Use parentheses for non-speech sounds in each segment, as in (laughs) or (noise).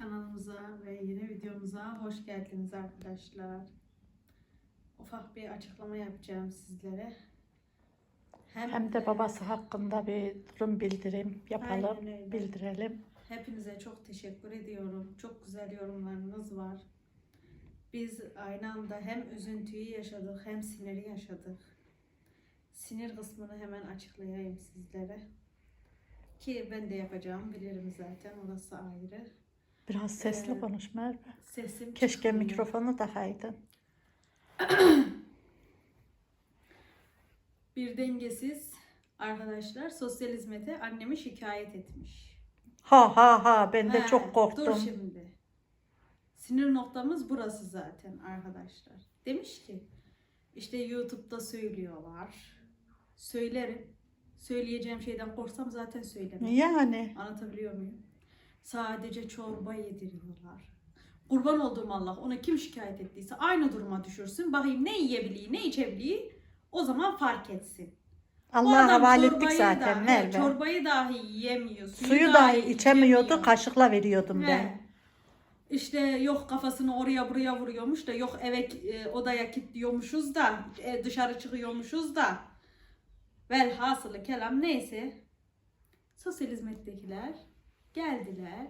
kanalımıza ve yeni videomuza hoş geldiniz arkadaşlar. Ufak bir açıklama yapacağım sizlere. Hem de babası hakkında bir durum bildirim yapalım, Aynen öyle. bildirelim. Hepinize çok teşekkür ediyorum. Çok güzel yorumlarınız var. Biz aynı anda hem üzüntüyü yaşadık hem siniri yaşadık. Sinir kısmını hemen açıklayayım sizlere. Ki ben de yapacağım bilirim zaten orası ayrı. Biraz sesli Evet. konuş Merve. Sesim Keşke çıkmıyor. mikrofonu daha aydın. (clears throat) Bir dengesiz arkadaşlar sosyal hizmete annemi şikayet etmiş. Ha ha ha ben de He, çok korktum. Dur şimdi. Sinir noktamız burası zaten arkadaşlar. Demiş ki işte YouTube'da söylüyorlar. Söylerim. Söyleyeceğim şeyden korksam zaten söylemem. Yani Anlatabiliyor muyum? Sadece çorba yediriyorlar. Kurban olduğum Allah ona kim şikayet ettiyse aynı duruma düşürsün. Bakayım ne yiyebiliyor, ne içebiliyor. O zaman fark etsin. Allah'a havale ettik zaten dahi- Merve. Çorbayı dahi yiyemiyor. Suyu dahi içemiyordu, içemiyor. kaşıkla veriyordum He. ben. İşte yok kafasını oraya buraya vuruyormuş da yok eve e, odaya kilitliyormuşuz da e, dışarı çıkıyormuşuz da. Velhasılı kelam neyse. Sosyal hizmettekiler geldiler.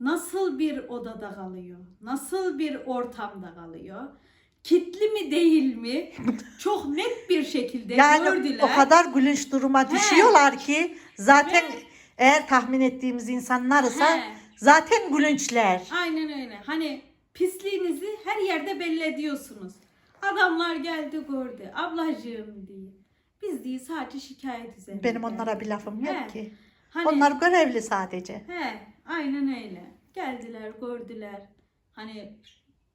Nasıl bir odada kalıyor? Nasıl bir ortamda kalıyor? Kitli mi değil mi? (laughs) Çok net bir şekilde Yani gördüler. o kadar gülünç duruma He. düşüyorlar ki zaten Ve- eğer tahmin ettiğimiz insanlarsa He. zaten gülünçler. Aynen öyle. Hani pisliğinizi her yerde belli ediyorsunuz. Adamlar geldi gördü. Ablacığım diye. Biz değil sadece şikayet üzerine. Benim onlara bir lafım He. yok ki. Hani, Onlar görevli sadece. He, aynen öyle. Geldiler, gördüler. Hani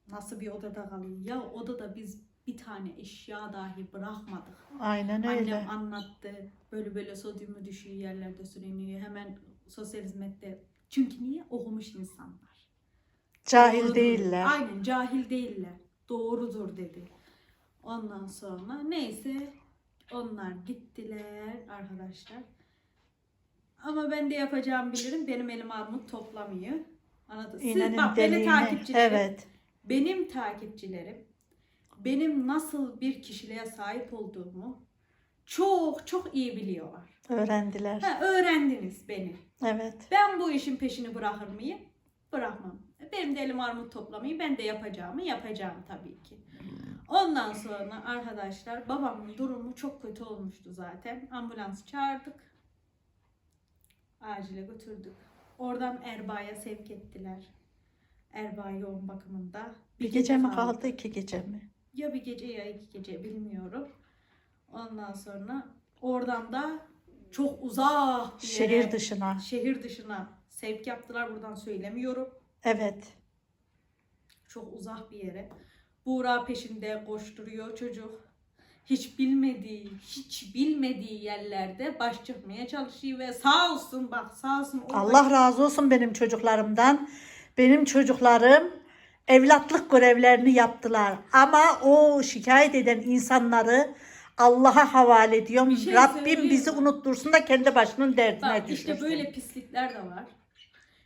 nasıl bir odada kalıyor. Ya odada biz bir tane eşya dahi bırakmadık. Aynen öyle. Annem anlattı. Böyle böyle sodyumu düşüyor yerlerde sürünüyor. Hemen sosyal hizmette. Çünkü niye? Okumuş insanlar. Cahil Doğrudur. değiller. Aynen cahil değiller. Doğrudur dedi. Ondan sonra neyse onlar gittiler arkadaşlar. Ama ben de yapacağım bilirim. Benim elim armut toplamıyor. Anladın? Siz İğnenin bak beni takipçilerim. Evet. Benim takipçilerim benim nasıl bir kişiliğe sahip olduğumu çok çok iyi biliyorlar. Öğrendiler. Ha, öğrendiniz beni. Evet. Ben bu işin peşini bırakır mıyım? Bırakmam. Benim de elim armut toplamayı ben de yapacağımı yapacağım tabii ki. Ondan sonra arkadaşlar babamın durumu çok kötü olmuştu zaten. Ambulans çağırdık. Acile götürdük. Oradan Erbaa'ya sevk ettiler. Erbaa yoğun bakımında. Bir gece mi kaldı, iki gece mi? Ya bir gece ya iki gece bilmiyorum. Ondan sonra oradan da çok uzak bir yere, Şehir dışına. şehir dışına sevk yaptılar. Buradan söylemiyorum. Evet. Çok uzak bir yere. Buğra peşinde koşturuyor çocuk. Hiç bilmediği, hiç bilmediği yerlerde baş çıkmaya çalışıyor ve sağ olsun bak sağ olsun. Allah razı olsun benim çocuklarımdan. Benim çocuklarım evlatlık görevlerini yaptılar. Ama o şikayet eden insanları Allah'a havale ediyorum. Bir şey Rabbim bizi mi? unuttursun da kendi başının derdine Bak düşürsün. işte böyle pislikler de var.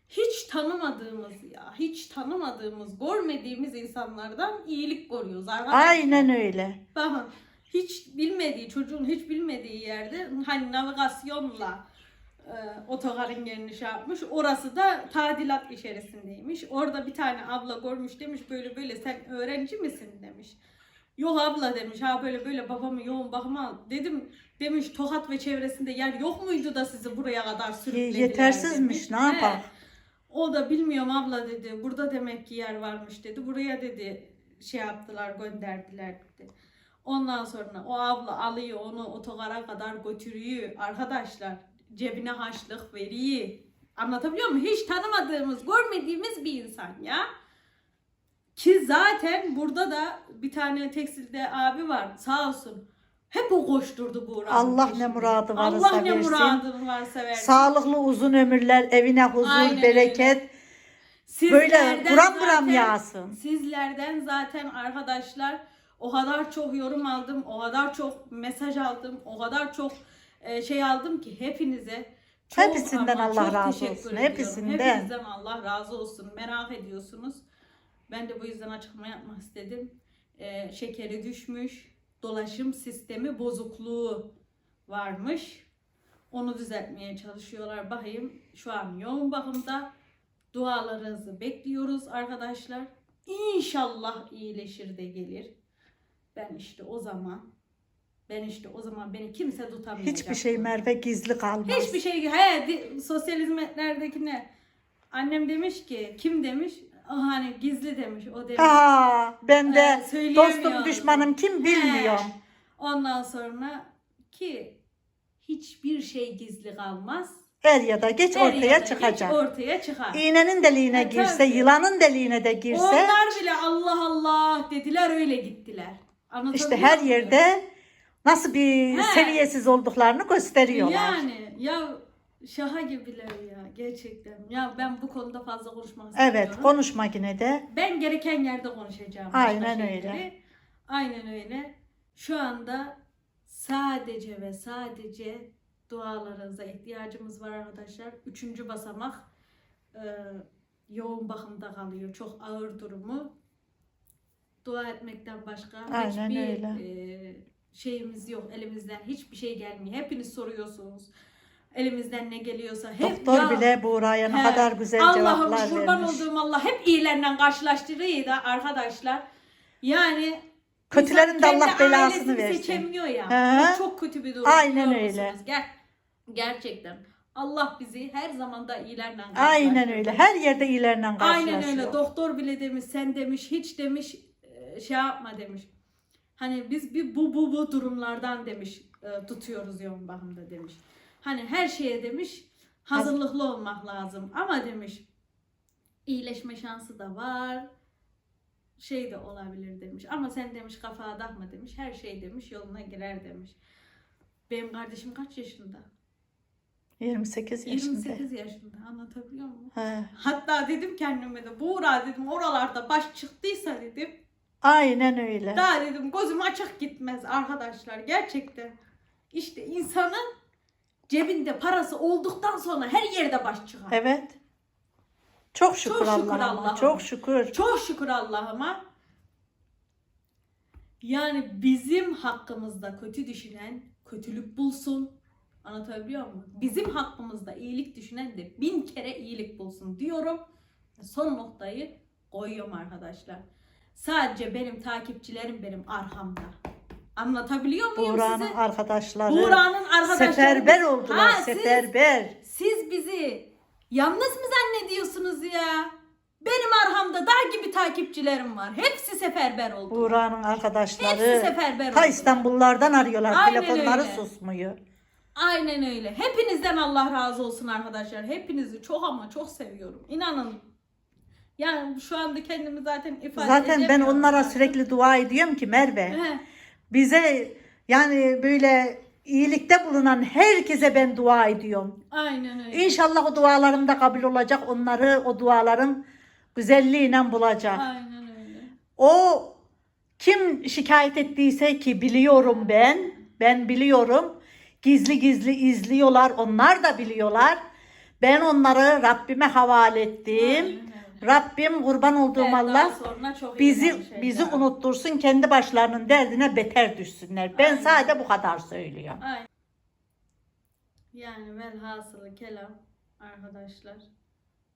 Hiç tanımadığımız ya, hiç tanımadığımız, görmediğimiz insanlardan iyilik görüyoruz arkadaşlar. Aynen öyle. Bakın hiç bilmediği, çocuğun hiç bilmediği yerde hani navigasyonla e, otogarın yerini şey yapmış. Orası da tadilat içerisindeymiş. Orada bir tane abla görmüş demiş böyle böyle sen öğrenci misin demiş. Yok abla demiş ha böyle böyle babamı yoğun bakıma al." dedim demiş Tokat ve çevresinde yer yok muydu da sizi buraya kadar sürüklediler Yetersizmiş, demiş. ne yapalım? He. O da bilmiyorum abla dedi. Burada demek ki yer varmış dedi. Buraya dedi şey yaptılar gönderdiler dedi. Ondan sonra o abla alıyor onu otogara kadar götürüyor. Arkadaşlar cebine haşlık veriyor. Anlatabiliyor muyum? Hiç tanımadığımız, görmediğimiz bir insan ya. Ki zaten burada da bir tane tekstilde abi var sağ olsun. Hep o koşturdu bu Allah ne muradı varsa Allah ne versin. muradı varsa versin. Sağlıklı uzun ömürler, evine huzur, Aynen bereket. Böyle Sizlerden buram buram zaten- yağsın. Sizlerden zaten arkadaşlar o kadar çok yorum aldım, o kadar çok mesaj aldım, o kadar çok e, şey aldım ki hepinize Çok Hepsinden ama Allah çok razı olsun, ediyorum. hepsinden. Hepinizden Allah razı olsun. Merak ediyorsunuz. Ben de bu yüzden açıklama yapmak istedim. Ee, şekeri düşmüş. Dolaşım sistemi bozukluğu varmış. Onu düzeltmeye çalışıyorlar. Bakayım şu an yoğun bakımda. Dualarınızı bekliyoruz arkadaşlar. İnşallah iyileşir de gelir. Ben işte o zaman ben işte o zaman beni kimse tutamayacak. Hiçbir şey Merve gizli kalmaz. Hiçbir şey he di- sosyal hizmetlerdeki ne? Annem demiş ki kim demiş? "Ah, hani gizli demiş o demiş. Aa, ben de Ee, söyleyemiyorum. dostum düşmanım kim bilmiyorum. He. Ondan sonra ki hiçbir şey gizli kalmaz. Er ya da geç Er ya ortaya da geç çıkacak. ortaya çıkar. İğnenin deliğine E, girse, tabii. yılanın deliğine de girse Onlar bile Allah Allah dediler öyle gittiler. İşte her yerde nasıl bir He. seviyesiz olduklarını gösteriyorlar. Yani ya şaha gibiler ya gerçekten. Ya ben bu konuda fazla konuşmak Evet, istemiyorum. konuşma yine de. Ben gereken yerde konuşacağım. başka Aynen öyle. Aynen öyle. Şu anda sadece ve sadece dualarınıza ihtiyacımız var arkadaşlar. Üçüncü basamak e, yoğun bakımda kalıyor. Çok ağır durumu. Dua etmekten başka Aynen hiçbir öyle. e, şeyimiz yok. Elimizden hiçbir şey gelmiyor. Hepiniz soruyorsunuz. Elimizden ne geliyorsa. Hep Doktor ya- bile Buğra'ya ne kadar güzel Allah'ım cevaplar kurban vermiş. olduğum Allah hep iyilerle karşılaştırıyor da arkadaşlar. Yani Kötülerin de Allah belasını versin. seçemiyor ya. Bu çok kötü bir durum. Aynen öyle. Ger- gerçekten. Allah bizi her zaman da iyilerle Aynen karşılaştırıyor. öyle. Her yerde iyilerle karşılaşıyor. Aynen öyle. Doktor bile demiş, sen demiş, hiç demiş şey yapma demiş. Hani biz bir bu bu bu durumlardan demiş e, tutuyoruz yoğun bakımda demiş. Hani her şeye demiş hazırlıklı olmak lazım ama demiş iyileşme şansı da var. Şey de olabilir demiş. Ama sen demiş kafaya takma demiş. Her şey demiş yoluna girer demiş. Benim kardeşim kaç yaşında? 28 yaşında. 28 yaşında. Anlatabiliyor muyum? He. Hatta dedim kendime de Buğra dedim oralarda baş çıktıysa dedim. Aynen öyle. Daha dedim gözüm açık gitmez arkadaşlar gerçekten. İşte insanın cebinde parası olduktan sonra her yerde baş çıkar. Evet. Çok şükür şükür Allah'ıma. Allah'ıma. Çok şükür. Çok şükür Allah'ıma. Yani bizim hakkımızda kötü düşünen kötülük bulsun. Anlatabiliyor muyum? Bizim hakkımızda iyilik düşünen de bin kere iyilik bulsun diyorum. Son noktayı koyuyorum arkadaşlar. Sadece benim takipçilerim benim arkamda. Anlatabiliyor muyum Buğra'nın size? arkadaşları Buğra'nın arkadaşları. seferber oldular. Ha, siz- seferber. siz bizi yalnız mı zannediyorsunuz ya? Benim arhamda dağ gibi takipçilerim var. Hepsi seferber oldu. Buğra'nın Hepsi arkadaşları seferber ta oldu. İstanbullardan arıyorlar. Aynen Telefonları öyle. susmuyor. Aynen öyle. Hepinizden Allah razı olsun arkadaşlar. Hepinizi çok ama çok seviyorum. İnanın. Yani şu anda kendimi zaten ifade Zaten ben edemiyorum onlara zaten. sürekli dua ediyorum ki Merve He, bize yani böyle iyilikte bulunan herkese ben dua ediyorum. Aynen öyle. İnşallah o dualarım da kabul olacak. Onları o duaların güzelliğiyle bulacak. Aynen öyle. O kim şikayet ettiyse ki biliyorum ben. Ben biliyorum. Gizli gizli izliyorlar. Onlar da biliyorlar. Ben onları Rabbime havale ettim. Aynen. Rabbim kurban olduğum Ben Allah daha bizi bizi unuttursun. Kendi başlarının derdine beter düşsünler. Ben Aynen. sadece bu kadar söylüyorum. Aynen. Yani velhasılı kelam arkadaşlar.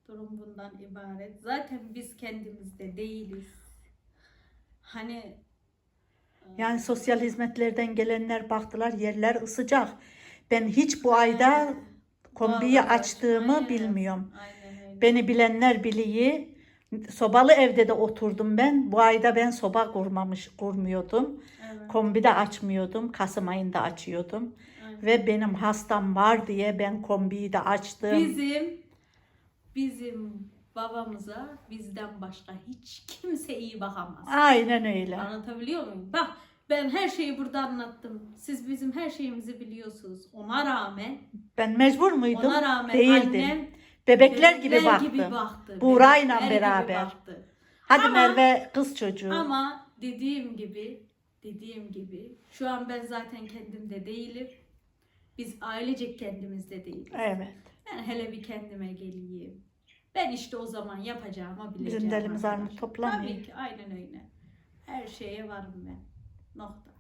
Durum bundan ibaret. Zaten biz kendimizde değiliz. Hani e, Yani sosyal hizmetlerden gelenler baktılar yerler ısıcak. Ben hiç bu ayda kombiyi Vallahi açtığımı aynen. bilmiyorum. Aynen. Beni bilenler biliyor. Sobalı evde de oturdum ben. Bu ayda ben soba kurmamış, kurmuyordum. Evet, Kombi de açmıyordum. Kasım ayında açıyordum. aynen. Ve benim hastam var diye ben kombiyi de açtım. Bizim bizim babamıza bizden başka hiç kimse iyi bakamaz. Aynen öyle. Anlatabiliyor muyum? Bak ben her şeyi burada anlattım. Siz bizim her şeyimizi biliyorsunuz. Ona rağmen Ben mecbur muydum? ona rağmen Değildim. annem Bebekler gibi baktı. gibi baktı. Buğra'yla Bebekler gibi beraber. baktı. Hadi Ama- Merve kız çocuğu. Ama dediğim gibi dediğim gibi şu an ben zaten kendimde değilim. Biz ailecek kendimizde değiliz. Evet. Ben hele bir kendime geleyim. Ben işte o zaman yapacağımı bileceğim. Bizim de elimiz arkadaşlar. armut toplamıyor. Tabii ki aynen öyle. Her şeye varım ben. Nokta.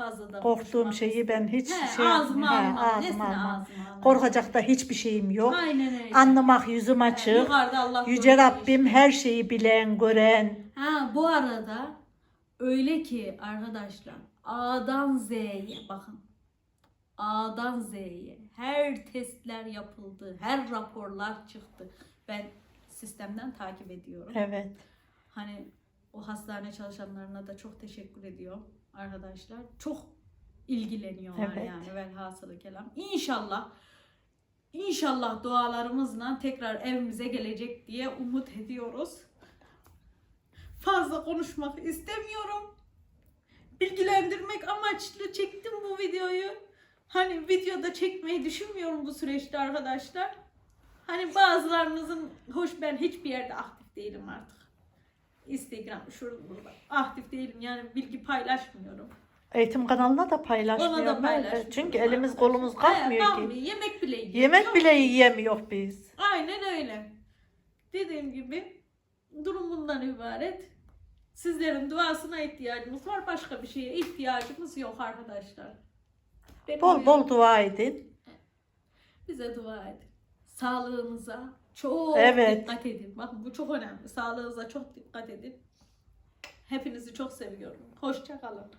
Fazla da Korktuğum şeyi ben hiç He, şey ağzıma. He, almam. ağzıma almam. ağzıma. Korkacak da hiçbir şeyim yok. Aynen öyle. Anlamak yüzüm açık. Allah Yüce Rabbim işte. her şeyi bilen, gören. Ha bu arada öyle ki arkadaşlar A'dan Z'ye bakın. A'dan Z'ye her testler yapıldı, her raporlar çıktı. Ben sistemden takip ediyorum. Evet. Hani o hastane çalışanlarına da çok teşekkür ediyorum arkadaşlar. Çok ilgileniyorlar Evet. yani velhasılı kelam. İnşallah İnşallah dualarımızla tekrar evimize gelecek diye umut ediyoruz. Fazla konuşmak istemiyorum. Bilgilendirmek amaçlı çektim bu videoyu. Hani videoda çekmeyi düşünmüyorum bu süreçte arkadaşlar. Hani bazılarınızın hoş ben hiçbir yerde aktif değilim artık. Instagram şurada burada aktif değilim yani bilgi paylaşmıyorum. Eğitim kanalına da Ona paylaşmıyorum. da paylaşmıyorum. Çünkü elimiz arkadaşlar. kolumuz kalkmıyor ki. Yemek bile yiyor. Yemek bile yiyemiyor biz. Aynen öyle. Dediğim gibi durum bundan ibaret. Sizlerin duasına ihtiyacımız var. Başka bir şeye ihtiyacımız yok arkadaşlar. Benim Bol bol dua edin. Bize dua edin. Sağlığınıza çok Evet. dikkat edin. Bakın bu çok önemli. Sağlığınıza çok dikkat edin. Hepinizi çok seviyorum. Hoşça kalın.